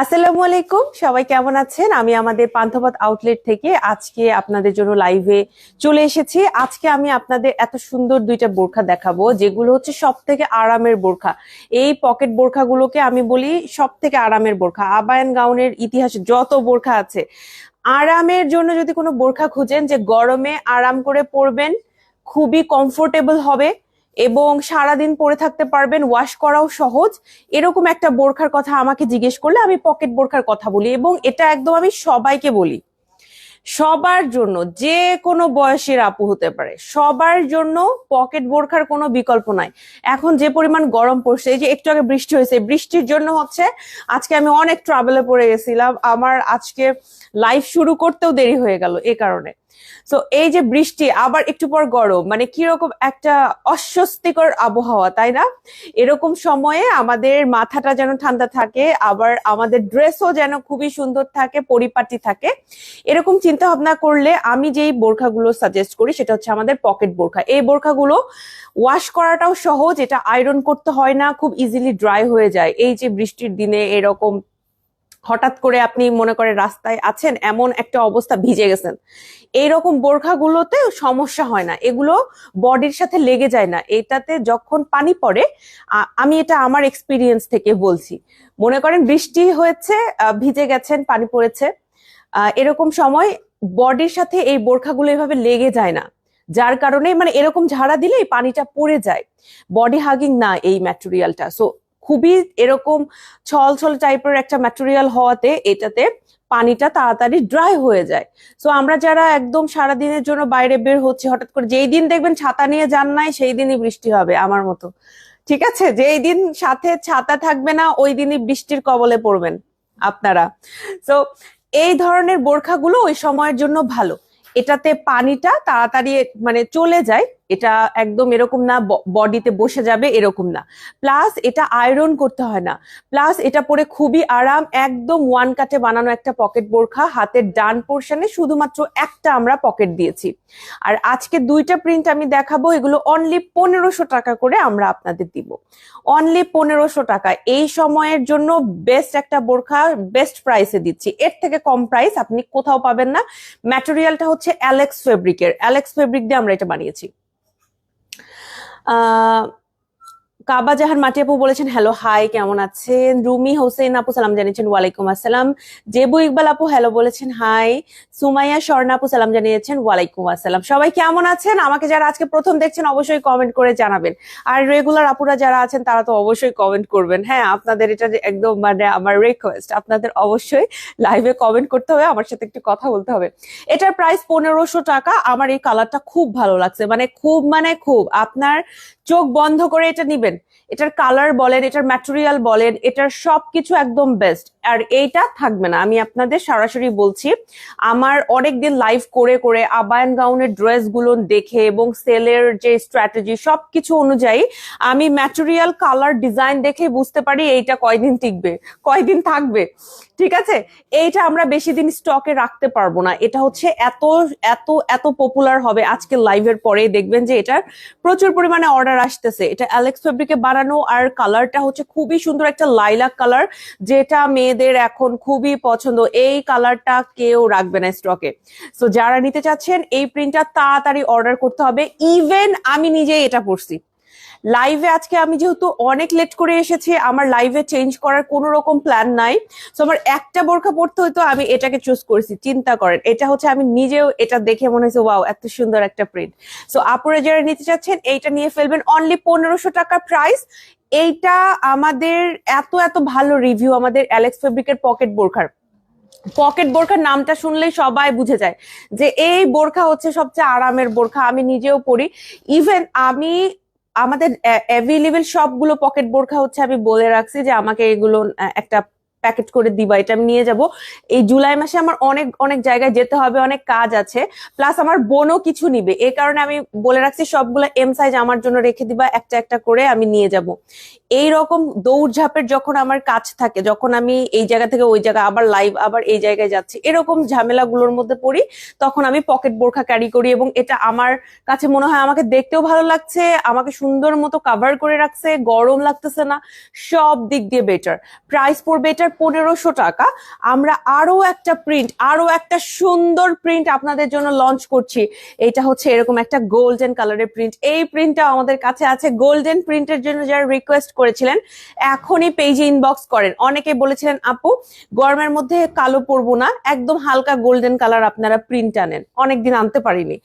আসসালামু আলাইকুম। সবাই কেমন আছেন? আমি আমাদের পান্থপথ আউটলেট থেকে আজকে আপনাদের জন্য লাইভে চলে এসেছি। আজকে আমি আপনাদের এত সুন্দর দুইটা বোরখা দেখাবো, যেগুলো হচ্ছে সব থেকে আরামের বোরখা। এই পকেট বোরখাগুলোকে আমি বলি সব থেকে আরামের বোরখা। আবায়ন গাউনের ইতিহাসে যত বোরখা আছে। আরামের জন্য যদি কোনো বোরখা খুঁজেন যে গরমে আরাম করে পরবেন, খুবই কমফোর্টেবল হবে। এবং সারাদিন পরে থাকতে পারবেন ওয়াশ করাও সহজ। এরকম একটা বোরখার কথা আমাকে জিজ্ঞেস করলে আমি পকেট বোরখার কথা বলি এবং এটা একদম আমি সবাইকে বলি। সবার জন্য, যে কোনো বয়সের আপু হতে পারে, সবার জন্য পকেট বোরখার কোনো বিকল্প নাই। এখন যে পরিমাণ গরম পড়ছে, এই যে একটু আগে বৃষ্টি হয়েছে বৃষ্টির জন্য হচ্ছে আজকে আমি অনেক ট্রাভেলে পড়ে গেছিলাম। আমার আজকে লাইভ শুরু করতেও দেরি হয়ে গেল এ কারণে। তো এই যে বৃষ্টি, আবার একটু পর গরম মানে কীরকম একটা অস্বস্তিকর আবহাওয়া, তাই না? এরকম সময়ে আমাদের মাথাটা যেন ঠান্ডা থাকে, আবার আমাদের ড্রেসও যেন খুবই সুন্দর থাকে, পরিপাটি থাকে। এরকম চিন্তা ভাবনা করলে আমি যেই বোরখাগুলো সাজেস্ট করি, সেটা হচ্ছে আমাদের পকেট বোরখা। এই বোরখাগুলো ওয়াশ করাটাও সহজ, এটা আয়রন করতে হয় না, খুব ইজিলি ড্রাই হয়ে যায়। এই যে বৃষ্টির দিনে এরকম হঠাৎ করে আপনি মনে করেন রাস্তায় আছেন, এমন একটা অবস্থা ভিজে গেছেন। এইরকম বোরখাগুলোতে সমস্যা হয় না। এগুলো বডির সাথে লেগে যায় না। এটাতে যখন পানি পড়ে আমি এটা আমার এক্সপিরিয়েন্স থেকে বলছি। মনে করেন বৃষ্টি হয়েছে ভিজে গেছেন, পানি পড়েছে। এরকম সময় বডির সাথে এই বোরখাগুলো এভাবে লেগে যায় না। যার কারণে মানে এরকম ঝাড়া দিলে এই পানিটা পড়ে যায়। বডি হাগিং না এই ম্যাটেরিয়ালটা সো খুবই এরকম ছল ছল টাইপের একটা ম্যাটেরিয়াল হওয়াতে এটাতে পানিটা তাড়াতাড়ি ড্রাই হয়ে যায়। সো আমরা যারা একদম সারা দিনের জন্য বাইরে বের হচ্ছে, হঠাৎ করে যেই দিন দেখবেন ছাতা নিয়ে যান নাই, সেই দিনই বৃষ্টি হবে আমার মতো। ঠিক আছে? যেই দিন সাথে ছাতা থাকবে না, ওই দিনই বৃষ্টির কবলে পড়বেন আপনারা। সো এই ধরনের বোরখাগুলো ওই সময়ের জন্য ভালো। এটাতে পানিটা তাড়াতাড়ি মানে চলে যায় এটা একদম এরকম না বডিতে বসে যাবে এরকম না। প্লাস এটা আয়রন করতে হয় না। প্লাস এটা পরে খুবই আরাম, একদম ওয়ান কাটে বানানো একটা পকেট বোরখা, হাতের ডান পোর্শনে শুধুমাত্র একটা আমরা পকেট দিয়েছি। আর আজকে দুইটা প্রিন্ট আমি দেখাবো, এগুলো অনলি পনেরোশো টাকা করে আমরা আপনাদের দিব। অনলি পনেরোশো টাকা। এই সময়ের জন্য বেস্ট একটা বোরখা বেস্ট প্রাইসে দিচ্ছি। এর থেকে কম প্রাইস আপনি কোথাও পাবেন না। ম্যাটেরিয়ালটা হচ্ছে অ্যালেক্স ফেব্রিকের অ্যালেক্স ফেব্রিক দিয়ে আমরা এটা বানিয়েছি। আহ কাবা জাহান মাটি আপু বলেছেন হ্যালো হাই কেমন আছেন? রুমি হোসেন আপু সালাম জানিয়েছেন, ওয়ালাইকুম আসসালাম। জেবু ইকবাল আপু হ্যালো বলেছেন হাই সুমাইয়া স্বর্ণা আপু সালাম জানিয়েছেন, ওয়ালাইকুম আসসালাম। সবাই কেমন আছেন? আমাকে যারা আজকে প্রথম দেখছেন, অবশ্যই কমেন্ট করে জানাবেন। আর রেগুলার আপুরা যারা আছেন, তারা তো অবশ্যই কমেন্ট করবেন। হ্যাঁ আপনাদের এটা একদম মানে আমার রিকোয়েস্ট আপনাদের অবশ্যই লাইভে কমেন্ট করতে হবে, আমার সাথে একটু কথা বলতে হবে। এটার প্রাইস পনেরোশো টাকা, আমার এই কালারটা খুব ভালো লাগছে। মানে খুব মানে খুব, আপনার চোখ বন্ধ করে এটা নিবেন। এটার কালার বলেন, এটার ম্যাটেরিয়াল বলেন, এটার সবকিছু একদম বেস্ট আর এইটা থাকবে না। আমি আপনাদের সরাসরি বলছি, আমার অনেক দিন লাইভ করে করে আবায়ন গাউনের ড্রেসগুলো দেখে এবং সেলের যে স্ট্র্যাটেজি সবকিছু অনুযায়ী আমি ম্যাটেরিয়াল কালার ডিজাইন দেখে বুঝতে পারি এইটা কয়দিন টিকবে, কয়দিন থাকবে। ঠিক আছে? এইটা আমরা বেশি দিন স্টকে রাখতে পারব না। এটা হচ্ছে এত এত এত পপুলার হবে। আজকে লাইভের পরে দেখবেন যে এটার প্রচুর পরিমাণে অর্ডার আসতেছে। এটা অ্যালেক্স ফেব্রিকে বানানো আর কালারটা হচ্ছে খুবই সুন্দর একটা লাইলাক কালার যেটা মেয়েদের এখন খুবই পছন্দ। এই কালারটা কেউ রাখবে না স্টকে সো যারা নিতে চাচ্ছেন, এই প্রিন্টটা তাড়াতাড়ি অর্ডার করতে হবে। ইভেন আমি নিজেই এটা পড়ছি লাইভে আজকে আমি যেহেতু অনেক লেট করে এসেছি, আমার লাইভে চেঞ্জ করার কোনো রকম প্ল্যান নাই। তো আমার একটা বোরখা পড়তে হতো আমি এটাকে চুজ করেছি। চিন্তা করেন, এটা হচ্ছে আমি নিজেও এটা দেখে মনে হয়েছে ওয়াও এত সুন্দর একটা প্রিন্ট সো আপুরে যারা নিতে চাচ্ছেন, এইটা নিয়ে ফেলবেন। অনলি পনেরোশো টাকা প্রাইস এইটা আমাদের এত এত ভালো রিভিউ আমাদের অ্যালেক্স ফেব্রিকের পকেট বোরখার। পকেট বোরখার নামটা শুনলেই সবাই বুঝে যায় যে এই বোরখা হচ্ছে সবচেয়ে আরামের বোরখা, আমি নিজেও পরি। ইভেন আমি আমাদের অ্যাভেলেবেল সবগুলো পকেট বোরখা হচ্ছে আমি বলে রাখছি যে আমাকে এগুলো একটা প্যাকেট করে দিবা, এটা আমি নিয়ে যাব। এই জুলাই মাসে আমার অনেক অনেক জায়গায় যেতে হবে, অনেক কাজ আছে। প্লাস আমার বোনও কিছু নিবে। এই কারণে আমি বলে রাখছি, সবগুলো এম সাইজ আমার জন্য রেখে দিবা, একটা একটা করে আমি নিয়ে যাব। এই রকম দৌড়ঝাঁপের যখন আমার কাজ থাকে, যখন আমি এই জায়গা থেকে ওই জায়গা, আবার লাইভ আবার এই জায়গায় যাচ্ছি, এরকম ঝামেলাগুলোর মধ্যে পড়ি, তখন আমি পকেট বোরখা ক্যারি করি এবং এটা আমার কাছে মনে হয় আমাকে দেখতেও ভালো লাগছে, আমাকে সুন্দর মতো কাভার করে রাখছে, গরম লাগতেছে না, সব দিক দিয়ে বেটার প্রাইস পড়বে এটার পনেরোশো টাকা। আমরা আরও একটা প্রিন্ট আরও একটা সুন্দর প্রিন্ট আপনাদের জন্য লঞ্চ করছি। এটা হচ্ছে এরকম একটা গোল্ডেন কালারের প্রিন্ট এই প্রিন্টটা আমাদের কাছে আছে। গোল্ডেন প্রিন্টের জন্য যারা রিকোয়েস্ট করেছিলেন, এখনই পেজে ইনবক্স করেন। অনেকে বলেছিলেন, আপু, গরমের মধ্যে কালো পরবো না। একদম হালকা গোল্ডেন কালার আপনারা প্রিন্ট আনেন। অনেকদিন আনতে পারিনি।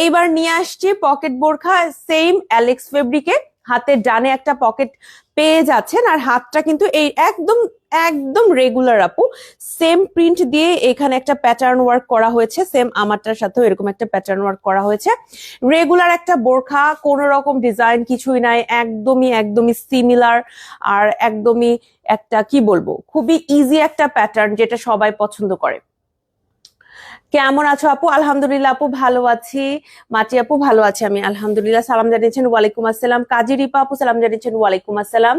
এইবার নিয়ে আসছি পকেট বোরখা সেম অ্যালেক্স ফেব্রিকে হাতের ডানে একটা পকেট পেয়ে যাচ্ছেন আর হাতটা কিন্তু এই একদম একদম রেগুলার আপু। সেম প্রিন্ট দিয়ে এখানে একটা প্যাটার্ন ওয়ার্ক করা হয়েছে সেম আমারটার সাথেও এরকম একটা প্যাটার্ন ওয়ার্ক করা হয়েছে। রেগুলার একটা বোরখা, কোন রকম ডিজাইন কিছুই নাই, একদমই একদমই সিমিলার আর একদমই একটা, কি বলব, খুবই ইজি একটা প্যাটার্ন যেটা সবাই পছন্দ করে। কেমন আছো আপু? আলহামদুলিল্লাহ আপু ভালো আছি। মাটি আপু ভালো আছি, আমি আলহামদুলিল্লাহ। সালাম জানিয়েছেন, ওয়ালাইকুম আসসালাম। কাজী রিপা আপু, সালাম জানিয়েছেন, ওয়ালাইকুম আসসালাম।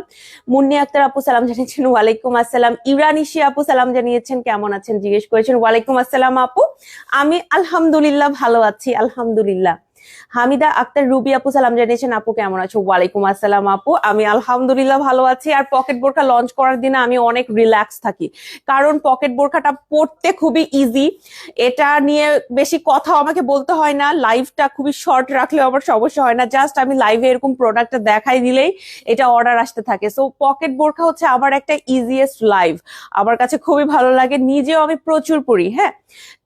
মুন্নি আক্তার আপু, সালাম জানিয়েছেন, ওয়ালাইকুম আসসালাম। ইউরানিশি আপু, সালাম জানিয়েছেন, কেমন আছেন? জিজ্ঞেস করেছেন, ওয়ালাইকুম আসসালাম আপু। আমি আলহামদুলিল্লাহ ভালো আছি, আলহামদুলিল্লাহ। হামিদা আক্তার, রুবি আপু, সালাম জানিয়েছেন, আপু, কেমন আছো? ওয়ালাইকুম আসসালাম, আপু। আমি আলহামদুলিল্লাহ ভালো আছি। আর পকেট বোরখা লঞ্চ করার দিনে আমি অনেক রিল্যাক্স থাকি। কারণ পকেট বোরখাটা পড়তে খুবই ইজি এটা নিয়ে বেশি কথা আমাকে বলতে হয় না। লাইভটা খুবই শর্ট রাখলেও আমার সমস্যা হয় না। জাস্ট আমি লাইভে এরকম প্রোডাক্টটা দেখাই দিলেই এটা অর্ডার আসতে থাকে। সো পকেট বোরখা হচ্ছে আমার একটা ইজিয়েস্ট লাইভ আমার কাছে খুবই ভালো লাগে। নিজেও আমি প্রচুর পড়ি হ্যাঁ?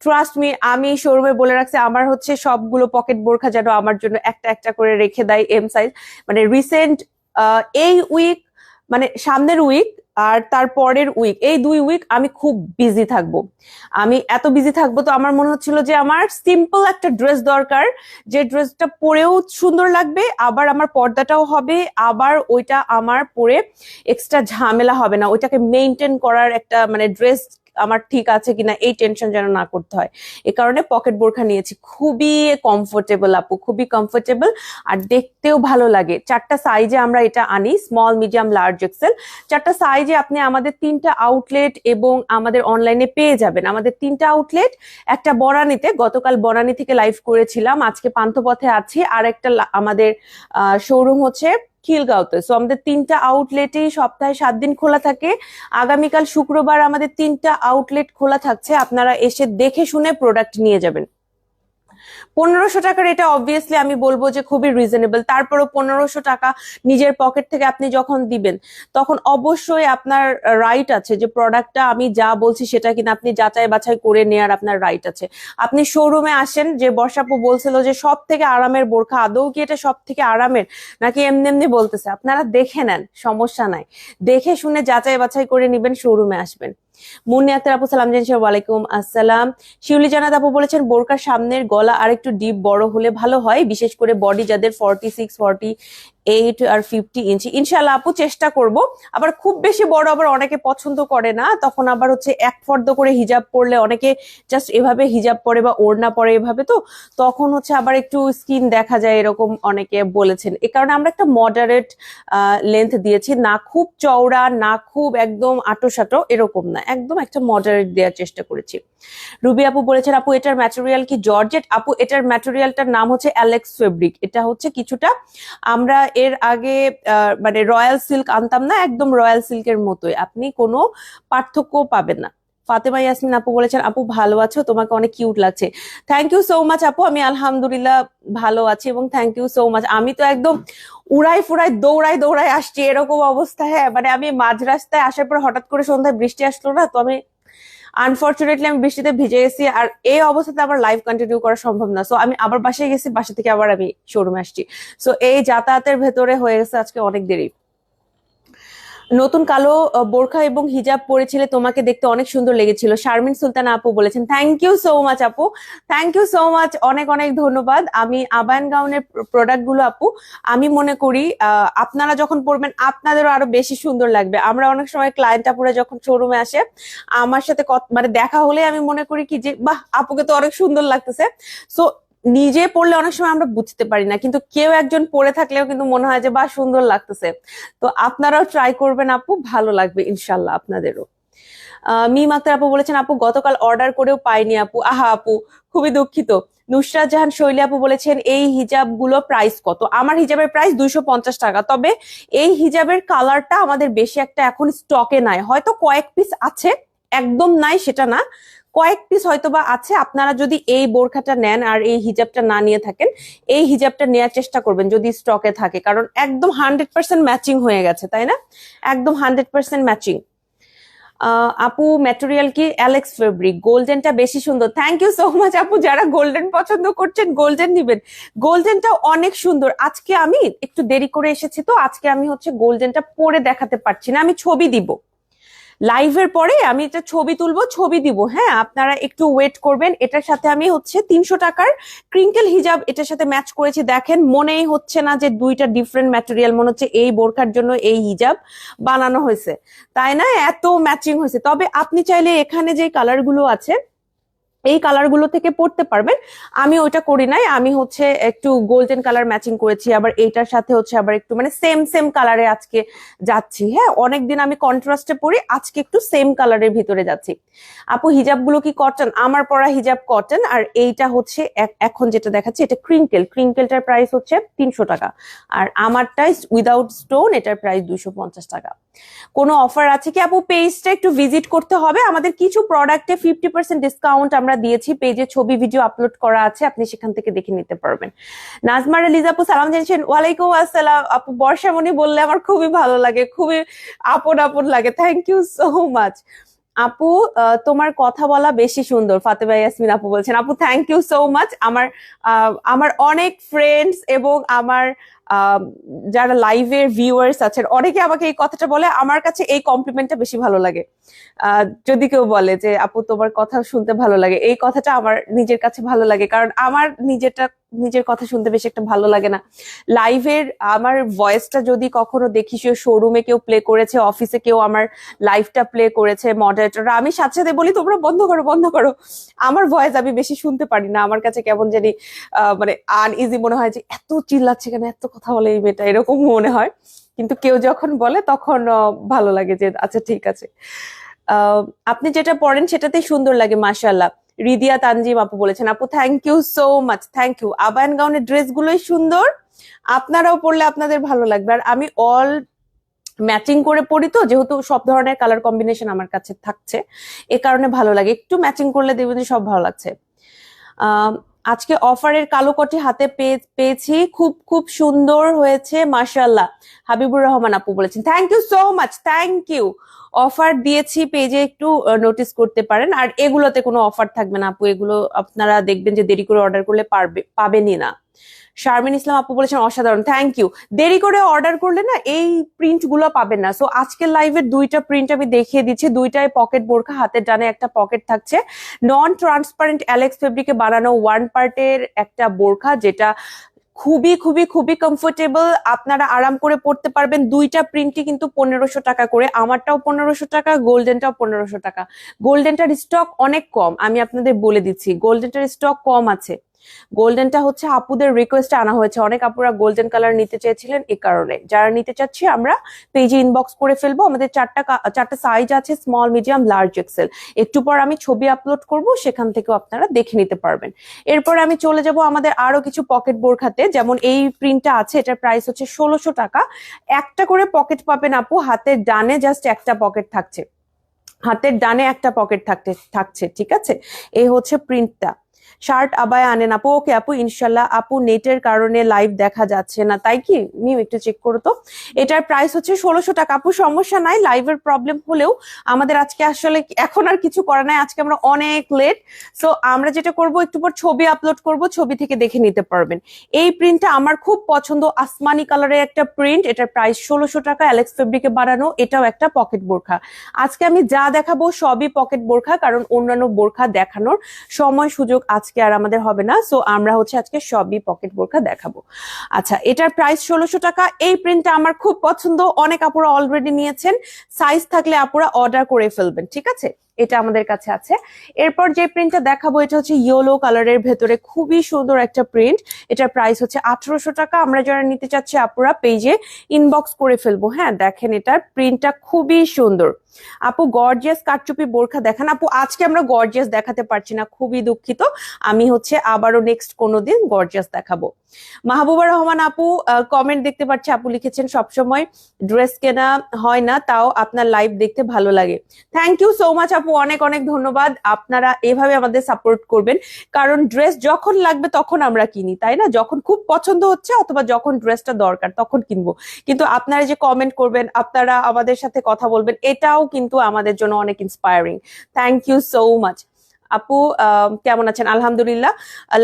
ট্রাস্ট মি আমি শোরুমে বলে রাখছি, আমার হচ্ছে সবগুলো পকেট বোরখা যেন আমার জন্য একটা একটা করে রেখে দেয় এম সাইজ মানে রিসেন্ট এই উইক মানে সামনের উইক আর তার পরের উইক এই দুই উইক আমি খুব বিজি থাকব। আমি এত বিজি থাকব তো আমার মনে হচ্ছিল যে আমার সিম্পল একটা ড্রেস দরকার, যে ড্রেসটা পরেও সুন্দর লাগবে, আবার আমার পর্দাটাও হবে, আবার ওইটা আমার পরে এক্সট্রা ঝামেলা হবে না। ওইটাকে মেনটেন করার একটা মানে ড্রেস আমার ঠিক আছে কিনা এই টেনশন যেন না করতে হয়। এ কারণে পকেট বোরখা নিয়েছি। খুবই কমফোর্টেবল আপু, খুবই কমফোর্টেবল আর দেখতেও ভালো লাগে। চারটা সাইজে আমরা এটা আনি স্মল মিডিয়াম লার্জ এক্সেল চারটা সাইজে আপনি আমাদের তিনটা আউটলেট এবং আমাদের অনলাইনে পেয়ে যাবেন। আমাদের তিনটা আউটলেট একটা বনানীতে, গতকাল বনানী থেকে লাইভ করেছিলাম। আজকে পান্থপথে আছি। আর একটা আমাদের শোরুম হচ্ছে খিলগাঁওতে। সো আমাদের তিনটা আউটলেটেই সপ্তাহে সাত দিন খোলা থাকে। আগামীকাল শুক্রবার আমাদের তিনটা আউটলেট খোলা থাকছে। আপনারা এসে দেখে শুনে প্রোডাক্ট নিয়ে যাবেন। পনেরোশো টাকার এটা অবভিয়াসলি আমি বলব যে খুবই রিজনেবল তারপরও পনেরোশো টাকা নিজের পকেট থেকে আপনি যখন দিবেন, তখন অবশ্যই আপনার রাইট আছে যে প্রোডাক্টটা আমি যা বলছি সেটা কিনা আপনি যাচাই বাছাই করে নেয়ার আপনার রাইট আছে। আপনি শোরুমে আসেন, যে বর্ষাপু বলছিল যে সব থেকে আরামের বোরখা, আদৌ কি এটা সব থেকে আরামের? নাকি এমনি এমনি বলতেছে, আপনারা দেখে নেন, সমস্যা নাই। দেখে শুনে যাচাই বাছাই করে নিবেন শোরুমে আসবেন। মুন্নি আক্তার আপু, সালাম জানিয়েছেন ওয়ালাইকুম আসসালাম। শিউলি জানাত আপু বলেছেন, বোরকার সামনের গলা আর একটু ডিপ বড় হলে ভালো হয়, বিশেষ করে বডি যাদের ফর্টি সিক্স ফর্টি এইট আর ফিফটি ইঞ্চি ইনশাল্লাহ আপু চেষ্টা করব। আবার খুব বেশি বড় আবার অনেকে পছন্দ করে না, তখন আবার হচ্ছে এক ফর্দ করে হিজাব পরলে অনেকে জাস্ট এভাবে হিজাব পরে বা ওড়না পরে এভাবে তো, তখন হচ্ছে আবার একটু স্কিন দেখা যায় এরকম অনেকে বলেছেন। এ কারণে আমরা একটা মডারেট লেন্থ দিয়েছি, না খুব চওড়া, না খুব একদম আটো সাটো এরকম না। একদম একটা মডারেট দেওয়ার চেষ্টা করেছি। রুবি আপু বলেছেন, আপু, এটার ম্যাটেরিয়াল কি জর্জেট? আপু, এটার ম্যাটেরিয়ালটার নাম হচ্ছে অ্যালেক্স ফেব্রিক এটা হচ্ছে কিছুটা আমরা এর আগে মানে রয়্যাল সিল্ক আনতাম না, একদম রয়্যাল সিল্কের মতোই। আপনি কোনো পার্থক্য পাবেন না। ফাতেমা ইয়াসমিন আপু বলেছেন, আপু, ভালো আছো? তোমাকে অনেক কিউট লাগছে। থ্যাংক ইউ সো মাচ আপু। আমি আলহামদুলিল্লাহ ভালো আছি এবং থ্যাংক ইউ সো মাচ আমি তো একদম উড়াই ফুরাই, দৌড়াই দৌড়াই আসছি, এরকম অবস্থা। হ্যাঁ মানে আমি মাঝ রাস্তায় আসার পর হঠাৎ করে সন্ধ্যায় বৃষ্টি আসলো না, তো আমি আনফর্চুনেটলি আমি বৃষ্টিতে ভিজে গেছি আর এই অবস্থাতে আবার লাইভ কন্টিনিউ করা সম্ভব না। সো আমি আবার বাসায় গেছি, বাসা থেকে আবার আমি শোরুমে আসছি। সো এই যাতায়াতের ভেতরে হয়ে গেছে আজকে অনেক দেরি। নতুন কালো বোরখা এবং হিজাব পরেছিলে, তোমাকে দেখতে অনেক সুন্দর লেগেছিল। শারমিন সুলতানা আপু বলেছেন থ্যাংক ইউ সো মাচ আপু। থ্যাংক ইউ সো মাচ অনেক অনেক ধন্যবাদ। আমি আবায়ন গাউনের প্রোডাক্টগুলো আপু, আমি মনে করি আপনারা যখন পরবেন, আপনাদেরও আরও বেশি সুন্দর লাগবে। আমরা অনেক সময় ক্লায়েন্ট আপুরা যখন শোরুমে আসে, আমার সাথে মানে দেখা হলে আমি মনে করি কি যে, বাহ, আপুকে তো অনেক সুন্দর লাগতেছে। সো নিজে পড়লে অনেক সময় আমরা বুঝতে পারি না, কিন্তু কেউ একজন পড়ে থাকলেও কিন্তু মনে হয় যে, বাহ, সুন্দর লাগতেছে। তো আপনারাও ট্রাই করবেন আপু, ভালো লাগবে ইনশাল্লাহ আপনাদেরও। মিম আক্তার আপু বলেছেন, আপু, গতকাল অর্ডার করেও পাইনি আপু। আহা আপু, খুবই দুঃখিত। নুসরাত জাহান শৈলী আপু বলেছেন, এই হিজাবগুলো প্রাইস কত? আমার হিজাবের প্রাইস দুইশো পঞ্চাশ টাকা, তবে এই হিজাবের কালারটা আমাদের বেশি একটা এখন স্টকে নাই। হয়তো কয়েক পিস আছে, একদম নাই সেটা না। কয়েক পিস হয়তো বা আছে, আপনারা যদি এই বোরখাটা নেন আর এই হিজাবটা না নিয়ে থাকেন, এই হিজাবটা নেওয়ার চেষ্টা করবেন যদি স্টকে থাকে, কারণ একদম হান্ড্রেড পার্সেন্ট ম্যাচিং হয়ে গেছে, তাই না? একদম হান্ড্রেড পার্সেন্ট ম্যাচিং আপু ম্যাটেরিয়াল কি? অ্যালেক্স ফেব্রিক গোল্ডেনটা বেশি সুন্দর। থ্যাংক ইউ সো মাচ আপু, যারা গোল্ডেন পছন্দ করছেন গোল্ডেন নিবেন। গোল্ডেনটা অনেক সুন্দর। আজকে আমি একটু দেরি করে এসেছি তো, আজকে আমি হচ্ছে গোল্ডেনটা পরে দেখাতে পারছি না, আমি ছবি দিব। লাইভের পরে আমি এটা ছবি তুলবো, ছবি দিব হ্যাঁ? আপনারা একটু ওয়েট করবেন। এটার সাথে আমি হচ্ছে তিনশো টাকার ক্রিঙ্কেল হিজাব এটার সাথে ম্যাচ করেছি। দেখেন, মনেই হচ্ছে না যে দুইটা ডিফারেন্ট ম্যাটেরিয়াল মনে হচ্ছে এই বোরখার জন্য এই হিজাব বানানো হয়েছে। তাই না? এত ম্যাচিং হয়েছে। তবে আপনি চাইলে এখানে যে কালারগুলো আছে এই কালারগুলো থেকে পড়তে পারবেন। আমি ওইটা করি নাই, আমি হচ্ছে একটু গোল্ডেন কালার ম্যাচিং করেছি, আবার এইটার সাথে হচ্ছে আবার একটু মানে সেম সেম কালারে আজকে যাচ্ছি। হ্যাঁ অনেকদিন আমি কন্ট্রাস্টে পরি আজকে একটু সেম কালারের ভিতরে যাচ্ছি। আপু হিজাবগুলো কি কটন আমার পরা হিজাব কটন আর এইটা হচ্ছে এখন যেটা দেখাচ্ছি, এটা ক্রিঙ্কেল ক্রিঙ্কেলটার প্রাইস হচ্ছে তিনশো টাকা, আর আমারটাই উইদাউট স্টোন এটার প্রাইস দুইশো পঞ্চাশ টাকা। কোনো অফার আছে কি? আপু পেজটা একটু ভিজিট করতে হবে। আমাদের কিছু প্রোডাক্টে ফিফটি পার্সেন্ট ডিসকাউন্ট আমরা দিয়েছি। পেজে ছবি ভিডিও আপলোড করা আছে। আপনি সেখান থেকে দেখে নিতে পারবেন। নাজমার আলিজ আপু, সালাম জানিয়েছেন। ওয়ালাইকুম আসসালাম। আপু, বর্ষামণি বললে আমার খুবই ভালো লাগে। খুবই আপন আপন লাগে। থ্যাংক ইউ সো মাচ আপু তোমার কথা বলা বেশি সুন্দর। ফাতেমা ইয়াসমিন আপু বলছেন, আপু থ্যাংক ইউ সো মাচ আমার আমার অনেক ফ্রেন্ডস এবং আমার যারা লাইভের ভিউয়ার্স আছেন, অনেকে আমাকে এই কথাটা বলে, আমার কাছে এই কমপ্লিমেন্টটা বেশি ভালো লাগে। যদি কেউ বলে যে, আপু, তোমার কথা শুনতে ভালো লাগে। এই কথাটা আমার নিজের কাছে ভালো লাগে, কারণ আমার নিজেরটা নিজের কথা শুনতে বেশি একটা ভালো লাগে না। লাইভের আমার ভয়েসটা যদি কখনো দেখি, সে শোরুমে কেউ প্লে করেছে অফিসে কেউ আমার লাইভটা প্লে করেছে মডারেটররা আমি সাথে সাথে বলি, তোমরা বন্ধ করো বন্ধ করো। আমার ভয়েস আমি বেশি শুনতে পারি না। আমার কাছে কেমন জানি মানে আনইজি মনে হয় যে, এত চিল্লাচ্ছে কেন? এত কথা বলে এই মেয়েটা? এরকম মনে হয়। কিন্তু কেউ যখন বলে, তখন ভালো লাগে যে আচ্ছা ঠিক আছে। আপনি যেটা পড়েন, সেটাতেই সুন্দর লাগে মাশাল্লাহ রিদিয়া তানজিম আপু বলেছেন, আপু thank you so much thank you আবায়ন গাউনের ড্রেস গুলোই সুন্দর, আপনারাও পড়লে আপনাদের ভালো লাগবে। আর আমি অল ম্যাচিং করে পড়ি তো, যেহেতু সব ধরনের কালার কম্বিনেশন আমার কাছে থাকছে, এ কারণে ভালো লাগে। একটু ম্যাচিং করলে দেখবেন যে সব ভালো লাগছে। আজকে অফারের কালো কটি হাতে পেয়ে- পেয়েছি, খুব খুব সুন্দর হয়েছে মাশাল্লাহ হাবিবুর রহমান আপু বলেছেন thank you so much thank you offer দিয়েছি পেজে একটু নোটিস করতে পারেন। আর এগুলোতে কোনো অফার থাকবে না আপু, এগুলো আপনারা দেখবেন যে দেরি করে অর্ডার করলে পারবে, পাবেনই না। শারমিন ইসলাম আপু বলেছেন, অসাধারণ থ্যাংক ইউ দেরি করে অর্ডার করলে না, এই প্রিন্টগুলো পাবেন না। সো আজকের লাইভের দুইটা প্রিন্ট আমি দেখিয়ে দিচ্ছি। দুইটাই পকেট বোরখা হাতের ডানে একটা পকেট থাকছে। নন ট্রান্সপারেন্ট অ্যালেক্স ফেব্রিকে বানানো ওয়ান পার্টের একটা বোরখা, যেটা খুবই খুবই খুবই কমফোর্টেবল আপনারা আরাম করে পড়তে পারবেন। দুইটা প্রিন্টই কিন্তু পনেরোশো টাকা করে। আমারটাও পনেরোশো টাকা গোল্ডেনটাও পনেরোশো টাকা। গোল্ডেনটার স্টক অনেক কম, আমি আপনাদের বলে দিচ্ছি। গোল্ডেনটার স্টক কম আছে। গোল্ডেনটা হচ্ছে আপুদের রিকোয়েস্টে আনা হয়েছে। অনেক আপুরা গোল্ডেন কালার নিতে চেয়েছিলেন এই কারণে। যারা নিতে চাচ্ছি, আমরা পেজে ইনবক্স করে ফেলব। আমাদের চারটা চারটা সাইজ আছে স্মল মিডিয়াম লার্জ এক্সেল একটু পর আমি ছবি আপলোড করব, সেখান থেকেও আপনারা দেখে নিতে পারবেন। এরপর আমি চলে যাব আমাদের আরও কিছু পকেট বোরখাতে যেমন এই প্রিন্টটা আছে, এটার প্রাইস হচ্ছে ষোলোশো টাকা। একটা করে পকেট পাবেন আপু, হাতের ডানে জাস্ট একটা পকেট থাকছে। হাতের ডানে একটা পকেট থাকতে থাকছে, ঠিক আছে? এই হচ্ছে প্রিন্টটা শার্ট আবায় আনেন আপু। ওকে আপু, ইনশাল্লাহ আপু নেটের কারণে লাইভ দেখা যাচ্ছে না। তাই কি? নিউ একটু চেক করো তো। এটার প্রাইস হচ্ছে ষোলোশো টাকা। আপু, সমস্যা নাই লাইভের প্রবলেম হলেও আমাদের আজকে আসলে এখন আর কিছু করা নাই। আজকে আমরা অনেক লেট সো আমরা যেটা করব, একটু পর ছবি আপলোড করব, ছবি থেকে দেখে নিতে পারবেন। এই প্রিন্টটা আমার খুব পছন্দ। আসমানি কালারের একটা প্রিন্ট এটার প্রাইস ষোলোশো টাকা। অ্যালেক্স ফেব্রিকে বানানো। এটাও একটা পকেট বোরখা। আজকে আমি যা দেখাবো সবই পকেট বোরখা, কারণ অন্যান্য বোরখা দেখানোর সময় সুযোগ আজকে আর আমাদের হবে না। সো আমরা হচ্ছে আজকে সবই পকেট বোরখা দেখাবো। আচ্ছা এটার প্রাইস ষোলোশো টাকা। এই প্রিন্টটা আমার খুব পছন্দ। অনেক আপুরা অলরেডি নিয়েছেন। সাইজ থাকলে আপুরা অর্ডার করে ফেলবেন, ঠিক আছে? এটা আমাদের কাছে আছে। এরপর যে প্রিন্টটা দেখাবো, এটা হচ্ছে ইয়েলো কালারের ভেতরে খুবই সুন্দর একটা প্রিন্ট এটার প্রাইস হচ্ছে আঠারোশো টাকা। আমরা যারা নিতে চাচ্ছি, আপুরা পেজে ইনবক্স করে ফেলব। হ্যাঁ দেখেন এটার প্রিন্টটা খুবই সুন্দর। আপু গর্জিয়াস কাটচুপি বোরখা দেখান। আপু, আজকে আমরা গর্জিয়াস দেখাতে পারছি না, খুবই দুঃখিত। আমি হচ্ছে আবারও নেক্সট কোনোদিন গর্জিয়াস দেখাবো। মাহবুবা রহমান আপু কমেন্ট দেখতে পাচ্ছি, আপু লিখেছেন, সবসময় ড্রেস কেনা হয় না, তাও আপনার লাইভ দেখতে ভালো লাগে। থ্যাংক ইউ সো মাচ আপু, অনেক অনেক ধন্যবাদ। আপনারা এভাবে আমাদের সাপোর্ট করবেন, কারণ ড্রেস যখন লাগবে তখন আমরা কিনি, তাই না? যখন খুব পছন্দ হচ্ছে অথবা যখন ড্রেসটা দরকার তখন কিনবো। কিন্তু আপনারা যে কমেন্ট করবেন, আপনারা আমাদের সাথে কথা বলবেন, এটাও কিন্তু আমাদের জন্য অনেক inspiring thank you so much আপু কেমন আছেন? আলহামদুলিল্লাহ।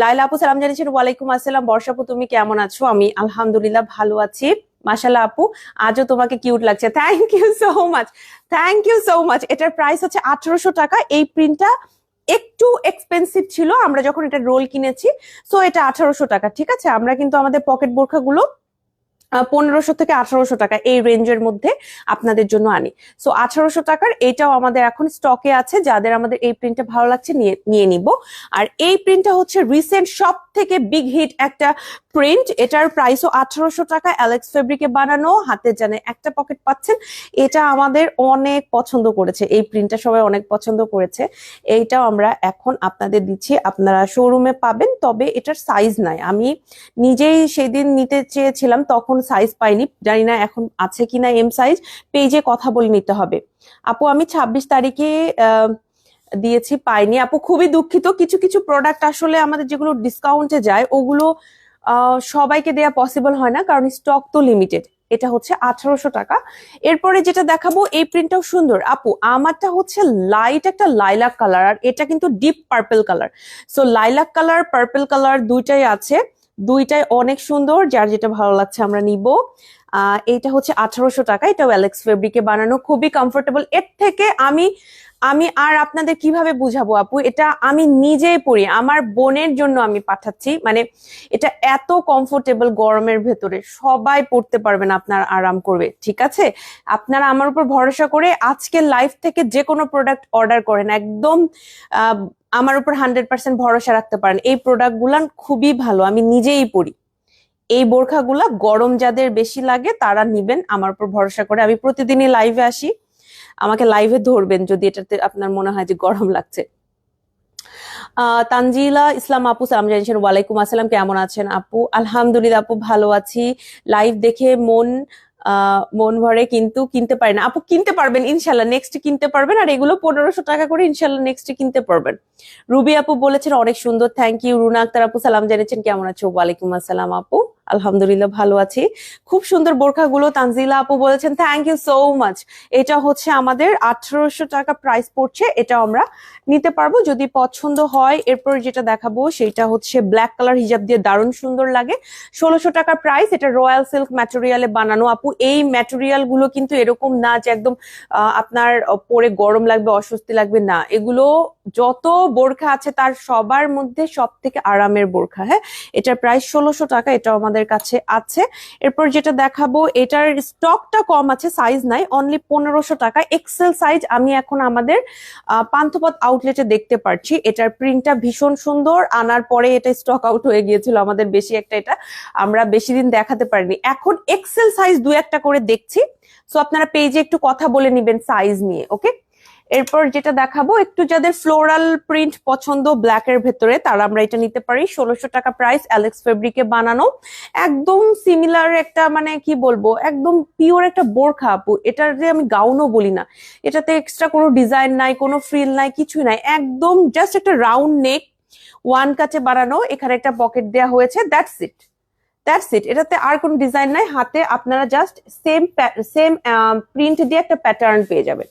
লাইলা আপু, সালাম জানিয়েছেন, ওয়ালাইকুম আসসালাম। বর্ষা আপু তুমি কেমন আছো? আমি আলহামদুলিল্লাহ ভালো আছি। মাশাল্লাহ আপু, আজও তোমাকে কিউট লাগছে। Thank you so much thank you so much এটার প্রাইস হচ্ছে আঠারোশো টাকা। এই প্রিন্টটা একটু এক্সপেন্সিভ ছিল। আমরা যখন এটা রোল কিনেছি সো এটা আঠারোশো টাকা। ঠিক আছে? আমরা কিন্তু আমাদের পকেট বোরখাগুলো পনেরোশো থেকে আঠারোশো টাকা এই রেঞ্জের মধ্যে আপনাদের জন্য আনি। সো আঠারোশো টাকার এটাও আমাদের এখন স্টকে আছে, যাদের আমাদের এই প্রিন্টটা ভালো লাগছে নিয়ে নিয়ে নিব। আর এই প্রিন্টটা হচ্ছে রিসেন্ট সব থেকে বিগ হিট একটা প্রিন্ট এটার প্রাইসও আঠারোশো টাকা। অ্যালেক্স ফেব্রিকে বানানো হাতে জানে একটা পকেট পাচ্ছেন এটা আমাদের অনেক পছন্দ করেছে। এই প্রিন্টটা সবাই অনেক পছন্দ করেছে। এইটাও আমরা এখন আপনাদের দিচ্ছি আপনারা শোরুমে পাবেন তবে এটার সাইজ নাই। আমি নিজেই সেদিন নিতে চেয়েছিলাম তখন সাইজ পাইনি। জানি না এখন আছে কিনা এম সাইজ পেজে কথা বলে নিতে হবে। আপু আমি ছাব্বিশ তারিখে আহ, দিয়েছি পাইনি। আপু খুবই দুঃখিত। কিছু কিছু প্রোডাক্ট আসলে আমাদের যেগুলো ডিসকাউন্টে যায় ওগুলো সবাইকে দেয়া পসিবল হয় না, কারণ স্টক তো লিমিটেড এটা হচ্ছে আঠারোশো টাকা। এরপরে যেটা দেখাবো, এই প্রিন্টটাও সুন্দর। আপু, আমারটা হচ্ছে লাইট একটা লাইলাক কালার আর এটা কিন্তু deep purple colour so lilac colour purple colour দুইটাই আছে। দুইটাই অনেক সুন্দর, যার যেটা ভালো লাগছে আমরা নিব। এইটা হচ্ছে আঠারোশো টাকা। এটাও অ্যালেক্স ফেব্রিকে বানানো, খুবই কমফোর্টেবল এর থেকে আমি আমি আর আপনাদের কীভাবে বুঝাবো আপু? এটা আমি নিজেই পরি আমার বোনের জন্য আমি পাঠাচ্ছি। মানে এটা এত কমফোর্টেবল গরমের ভেতরে, সবাই পড়তে পারবেন আপনার আরাম করবে, ঠিক আছে? আপনারা আমার উপর ভরসা করে আজকে লাইফ থেকে যে কোনো প্রোডাক্ট অর্ডার করেন, একদম আমার উপর হান্ড্রেড পার্সেন্ট ভরসা রাখতে পারেন। এই প্রোডাক্ট গুলান খুবই ভালো, আমি নিজেই পরি এই বোরখাগুলা গরম যাদের বেশি লাগে, তারা নিবেন। আমার উপর ভরসা করে আমি প্রতিদিনই লাইভে আসি। আমাকে লাইভে ধরবেন যদি এটাতে আপনার মনে হয় যে গরম লাগছে। তানজিলা ইসলাম আপু, সালাম জানিয়েছেন ওয়ালাইকুম আসসালাম, কেমন আছেন আপু? আলহামদুলিল্লাহ আপু, ভালো আছি। লাইভ দেখে মন মন ভরে কিন্তু কিনতে পারি না আপু, কিনতে পারবেন ইনশাল্লাহ নেক্সট কিনতে পারবেন আর এগুলো পনেরোশো টাকা করে ইনশাল্লাহ নেক্সট কিনতে পারবেন। রুবি আপু বলেছেন, অনেক সুন্দর থ্যাংক ইউ রুনা আক্তার আপু, সালাম জানিয়েছেন, কেমন আছো? ওয়ালাইকুম আসসালাম আপু। আলহামদুলিল্লাহ ভালো আছি। খুব সুন্দর বোরখাগুলো তানজিলা আপু বলেছেন থ্যাংক ইউ সো মাচ এটা হচ্ছে আমাদের আঠারোশো টাকা প্রাইস পড়ছে এটা আমরা নিতে পারব। যদি পছন্দ হয়, এরপর যেটা দেখাবো, সেটা হচ্ছে ব্ল্যাক কালার হিজাব দিয়ে দারুণ সুন্দর লাগে। ষোলোশো টাকা প্রাইস এটা রয়্যাল সিল্ক ম্যাটেরিয়ালে বানানো। আপু, এই ম্যাটেরিয়ালগুলো কিন্তু এরকম না যে একদম আপনার পরে গরম লাগবে, অস্বস্তি লাগবে, না। এগুলো যত বোরখা আছে, তার সবার মধ্যে সব থেকে আরামের বোরখা হ্যাঁ? এটার প্রাইস ষোলোশো টাকা এটা আমাদের কাছে আছে। এরপর যেটা দেখাবো, এটার স্টকটা কম আছে সাইজ নাই অনলি পনেরোশো টাকা। এক্সেল সাইজ আমি এখন আমাদের পান্থপথ আউটলেটে দেখতে পারছি। এটার প্রিন্টটা ভীষণ সুন্দর। আনার পরে এটা স্টক আউট হয়ে গিয়েছিল আমাদের বেশি একটা, এটা আমরা বেশি দিন দেখাতে পারিনি। এখন এক্সেল সাইজ দু একটা করে দেখছি। সো আপনারা পেজে একটু কথা বলে নিবেন সাইজ নিয়ে ওকে এরপর যেটা দেখাবো, একটু যাদের ফ্লোরাল প্রিন্ট পছন্দ ব্ল্যাক এর ভেতরে, তারা আমরা এটা নিতে পারি। ষোলোশো টাকা প্রাইস অ্যালেক্স ফেব্রিকে বানানো। একদম সিমিলার একটা মানে কি বলব, একদম পিওর একটা বোরখা আপু। এটার যে আমি গাউনও বলি না। এটাতে এক্সট্রা কোনো ডিজাইন নাই, কোনো ফ্রিল নাই, কিছুই নাই। একদম জাস্ট একটা রাউন্ড নেক ওয়ান কাছে বানানো। এখানে একটা পকেট দেওয়া হয়েছে। দ্যাটস ইট দ্যাটস ইট এটাতে আর কোনো ডিজাইন নাই। হাতে আপনারা জাস্ট সেম সেম প্রিন্ট দিয়ে একটা প্যাটার্ন পেয়ে যাবেন।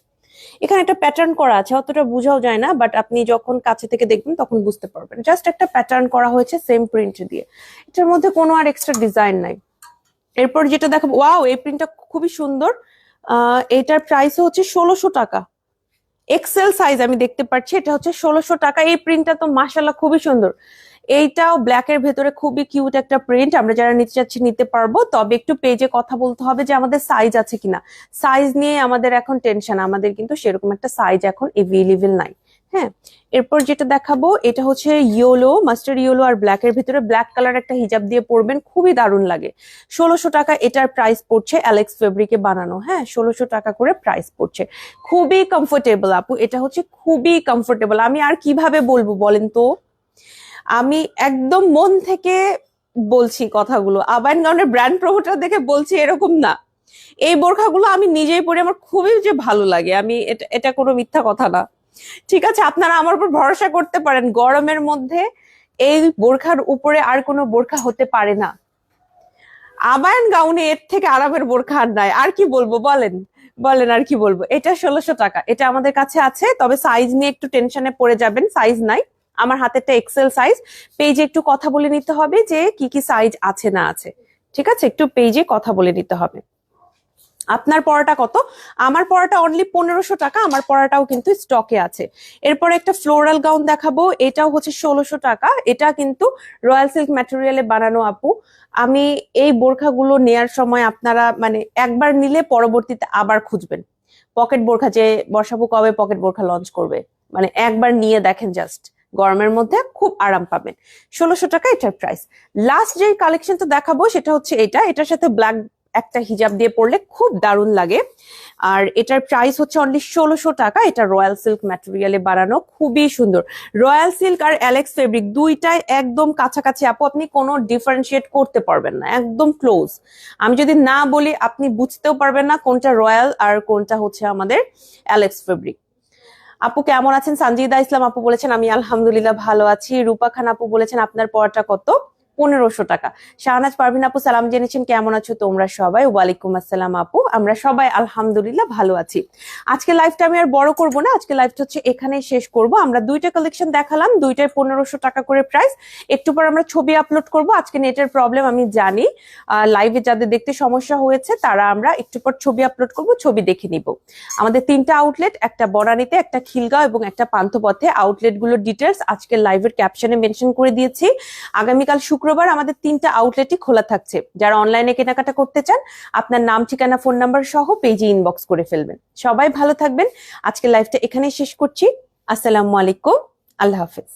এখানে একটা প্যাটার্ন করা আছে, অতটা বোঝাও যায় না বাট আপনি যখন কাছে থেকে দেখবেন তখন বুঝতে পারবেন। জাস্ট একটা প্যাটার্ন করা হয়েছে সেম প্রিন্ট দিয়ে। এটার মধ্যে কোনো আর এক্সট্রা ডিজাইন নাই। এরপর যেটা দেখাবো ওয়াও এই প্রিন্টটা খুবই সুন্দর। এটার প্রাইস হচ্ছে ষোলোশো টাকা। এক্সেল সাইজ আমি দেখতে পাচ্ছি, এটা হচ্ছে ষোলোশো টাকা। এই প্রিন্টটা তো মাসাল্লাহ খুবই সুন্দর। এইটাও ব্ল্যাক এর ভেতরে খুবই কিউট একটা প্রিন্ট আমরা যারা নিতে চাচ্ছি নিতে পারব। তবে একটু পেজে কথা বলতে হবে যে আমাদের সাইজ আছে কিনা। সাইজ নিয়ে আমাদের এখন টেনশন আমাদের কিন্তু সেরকম একটা সাইজ এখন এভেলেবেল নাই। হ্যাঁ এরপর যেটা দেখাবো, এটা হচ্ছে ইয়োলো মাস্টার ইয়েলো আর ব্ল্যাক এর ভিতরে। ব্ল্যাক কালার একটা হিজাব দিয়ে পরবেন, খুবই দারুণ লাগে। ষোলোশো টাকা এটার প্রাইস পড়ছে অ্যালেক্স ফেব্রিকে বানানো। হ্যাঁ ষোলোশো টাকা করে প্রাইস পড়ছে। খুবই কমফোর্টেবল আপু, এটা হচ্ছে খুবই কমফোর্টেবল আমি আর কীভাবে বলব বলেন তো? আমি একদম মন থেকে বলছি কথাগুলো। আবায়ন গাউনের ব্র্যান্ড প্রমোটার দেখে বলছি এরকম না। এই বোরখাগুলো আমি নিজেই পরে আমার খুবই যে ভালো লাগে। আমি এটা এটা কোনো মিথ্যা কথা না। ঠিক আছে, আপনারা আমার উপর ভরসা করতে পারেন। গরমের মধ্যে এই বোরখার উপরে আর কোনো বোরখা হতে পারে না। আবায়ন গাউনে এর থেকে আরামের বোরখা আর নাই। আর কি বলব বলেন? বলেন আর কি বলব? এটা ষোলোশো টাকা। এটা আমাদের কাছে আছে, তবে সাইজ নিয়ে একটু টেনশনে পড়ে যাবেন। সাইজ নাই। আমার হাতেরটা এক্সেল সাইজ পেজে একটু কথা বলে নিতে হবে যে কি কি সাইজ আছে না আছে। ঠিক আছে? একটু পেজে কথা বলে নিতে হবে। আপনার পড়াটা কত? আমার পড়াটা অনলি পনেরোশো টাকা, আমার পড়াটাও কিন্তু স্টকে আছে। এরপর একটা ফ্লোরাল গাউন দেখাবো, এটাও হচ্ছে ষোলোশো টাকা, এটা কিন্তু রয়্যাল সিল্ক ম্যাটেরিয়ালে বানানো আপু। আমি এই বোরখাগুলো নেয়ার সময় আপনারা মানে একবার নিলে পরবর্তীতে আবার খুঁজবেন। পকেট বোরখা যে বর্ষাপু কবে পকেট বোরখা লঞ্চ করবে। মানে একবার নিয়ে দেখেন জাস্ট গরমের মধ্যে খুব আরাম পাবেন। ষোলোশো টাকা এটার প্রাইস লাস্ট যে কালেকশনটা দেখাবো, সেটা হচ্ছে এটা। এটার সাথে ব্ল্যাক একটা হিজাব দিয়ে পরলে খুব দারুণ লাগে। আর এটার প্রাইস হচ্ছে অনলি ষোলোশো টাকা। এটা রয়্যাল সিল্ক ম্যাটেরিয়ালে বানানো খুবই সুন্দর। রয়্যাল সিল্ক আর অ্যালেক্স ফেব্রিক দুইটাই একদম কাছাকাছি। আপু, আপনি কোনো ডিফারেন্সিয়েট করতে পারবেন না। একদম ক্লোজ আমি যদি না বলি, আপনি বুঝতেও পারবেন না কোনটা রয়্যাল আর কোনটা হচ্ছে আমাদের অ্যালেক্স ফেব্রিক আপু কেমন আছেন? সঞ্জিদা ইসলাম আপু বলেছেন, আমি আলহামদুলিল্লাহ ভালো আছি। রূপা খান আপু বলেছেন, আপনার পড়াটা কত? পনেরোশো টাকা। শাহনাজ, পারভিন আপু, সালাম জেনেছেন। কেমন আছো তোমরা সবাই? ওয়ালাইকুম আসসালাম আপু। আমরা সবাই আলহামদুলিল্লাহ ভালো আছি। আজকে লাইভটা আমি আর বড় করব না। আজকে লাইভটা হচ্ছে এখানেই শেষ করব। আমরা দুইটা কালেকশন দেখালাম দুইটাই পনেরোশো টাকা করে প্রাইস একটু পর আমরা ছবি আপলোড করব। আজকে নেটের প্রবলেম আমি জানি। লাইভে যাদের দেখতে সমস্যা হয়েছে, তারা আমরা একটু পর ছবি আপলোড করব, ছবি দেখে নিব। আমাদের তিনটা আউটলেট একটা বনানীতে, একটা খিলগাঁও এবং একটা পান্থপথে। আউটলেটগুলোর ডিটেলস আজকে লাইভের ক্যাপশনে মেনশন করে দিয়েছি। আগামীকাল শুক্রবার আমাদের তিনটা আউটলেটই খোলা থাকছে। যারা অনলাইনে কেনাকাটা করতে চান, আপনার নাম, ঠিকানা ফোন নাম্বার সহ পেজে ইনবক্স করে ফেলবেন। সবাই ভালো থাকবেন। আজকে লাইভটা এখানেই শেষ করছি। আসসালামু আলাইকুম। আল্লাহ হাফেজ।